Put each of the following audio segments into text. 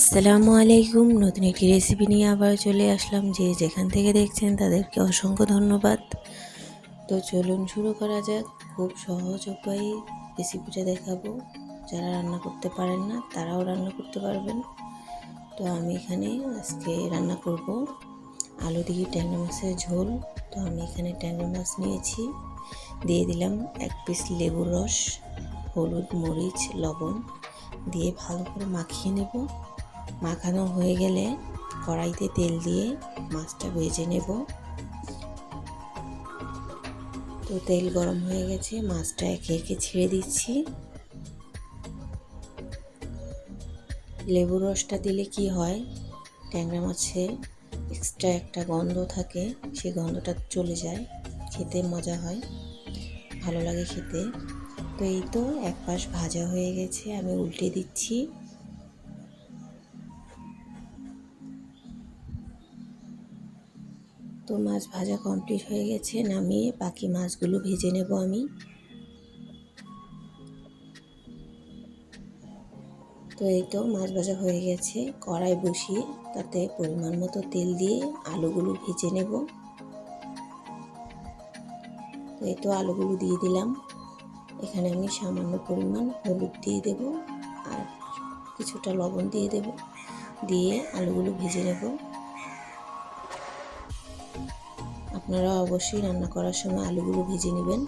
আসসালামু আলাইকুম। নতুন একটি রেসিপি নিয়ে আবার চলে আসলাম। যে যেখান থেকে দেখছেন তাদেরকে অসংখ্য ধন্যবাদ। তো চলুন শুরু করা যাক। খুব সহজ উপায়ে রেসিপিটা দেখাবো। যারা রান্না করতে পারেন না, তারাও রান্না করতে পারবেন। তো আমি এখানে আজকে রান্না করব আলু দিয়ে ট্যাংরা মাছের ঝোল। তো আমি এখানে ট্যাংরা মাছ নিয়েছি। দিয়ে দিলাম এক পিস লেবুর রস, হলুদ, মরিচ, লবণ। দিয়ে ভালো করে মাখিয়ে নেব। মাখানো হয়ে গেলে কড়াইতে তেল দিয়ে মাছটা ভেজে নেব। তো তেল গরম হয়ে গেছে, মাছটা একে একে ছেড়ে দিচ্ছি। লেবুর রসটা দিলে কি হয়, ট্যাংরা মাছে এক্সট্রা একটা গন্ধ থাকে সেই গন্ধটা চলে যায়, খেতে মজা হয়, ভালো লাগে খেতে। তো এই তো এক পাশ ভাজা হয়ে গেছে, আমি উল্টে দিচ্ছি। তো মাছ ভাজা কমপ্লিট হয়ে গেছে, নামিয়ে বাকি মাছগুলো ভেজে নেব আমি। তো এই তো মাছ ভাজা হয়ে গেছে, কড়াই বসিয়ে তাতে পরিমাণ মতো তেল দিয়ে আলুগুলো ভেজে নেব। তো এই তো আলুগুলো দিয়ে দিলাম। এখানে আমি সামান্য পরিমাণ হলুদ দিয়ে দেব আর কিছুটা লবণ দিয়ে দেব, দিয়ে আলুগুলো ভেজে নেব। আপনারা অবশ্যই রান্না করার সময় আলুগুলো ভেজে নেবেন।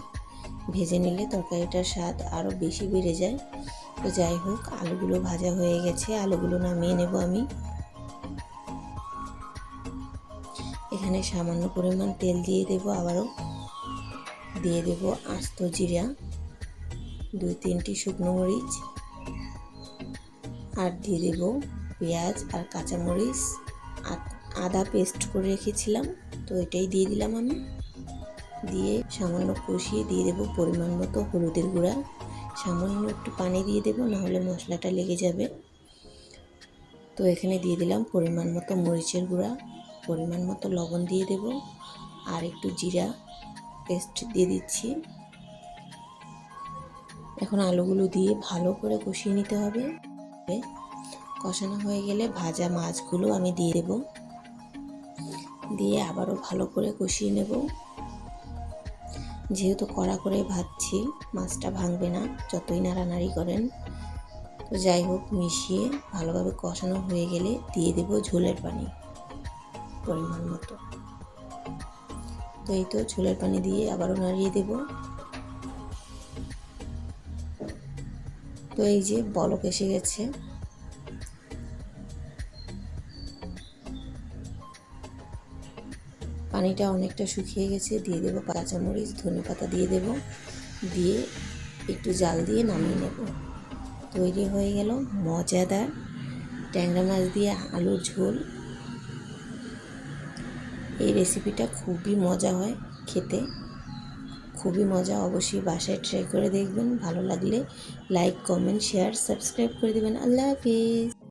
ভেজে নিলে তরকারিটার স্বাদ আরও বেশি বেড়ে যায়। তো যাই হোক, আলুগুলো ভাজা হয়ে গেছে। আলুগুলো নামিয়ে নেব আমি। এখানে সামান্য পরিমাণ তেল দিয়ে দেব আবারও। দিয়ে দেব আস্ত জিরা, দুই তিনটি শুকনো মরিচ, আর দিয়ে দেব পেঁয়াজ আর কাঁচামরিচ। আদা পেস্ট করে রেখেছিলাম। তো এটাই দিয়ে দিলাম আমি। দিয়ে সামান্য কষিয়ে দিয়ে দেবো পরিমাণ মতো হলুদের গুঁড়া। সামান্য একটু পানি দিয়ে দেবো, নাহলে মশলাটা লেগে যাবে। তো এখানে দিয়ে দিলাম পরিমাণ মতো মরিচের গুঁড়া, পরিমাণ মতো লবণ দিয়ে দেব, আর একটু জিরা পেস্ট দিয়ে দিচ্ছি। এখন আলুগুলো দিয়ে ভালো করে কষিয়ে নিতে হবে। কষানো হয়ে গেলে ভাজা মাছগুলো আমি দিয়ে দেব। দিয়ে আবারও ভালো করে কষিয়ে নেব। যেহেতু কড়া করে ভাজছি, মাছটা ভাঙবে না, যতই নাড়ানাড়ি করেন। তো যাই হোক, মিশিয়ে ভালোভাবে কষানো হয়ে গেলে দিয়ে দেব ঝোলের পানি পরিমাণ মতো। তো এই তো ঝোলের পানি দিয়ে আবারও নাড়িয়ে দেব। তো এই যে বলক এসে গেছে। পানিটা অনেকটা শুকিয়ে গেছে, দিয়ে দেবো কাঁচামরিচ, ধনে পাতা দিয়ে দেব, দিয়ে একটু জাল দিয়ে নামিয়ে নেব। তৈরি হয়ে গেল মজাদার ট্যাংরা মাছ দিয়ে আলুর ঝোল। এই রেসিপিটা খুবই মজা হয় খেতে। খুবই মজা অবশ্যই বাসায় ট্রাই করে দেখবেন। ভালো লাগলে লাইক, কমেন্ট, শেয়ার, সাবস্ক্রাইব করে দেবেন। আল্লাহ হাফিজ।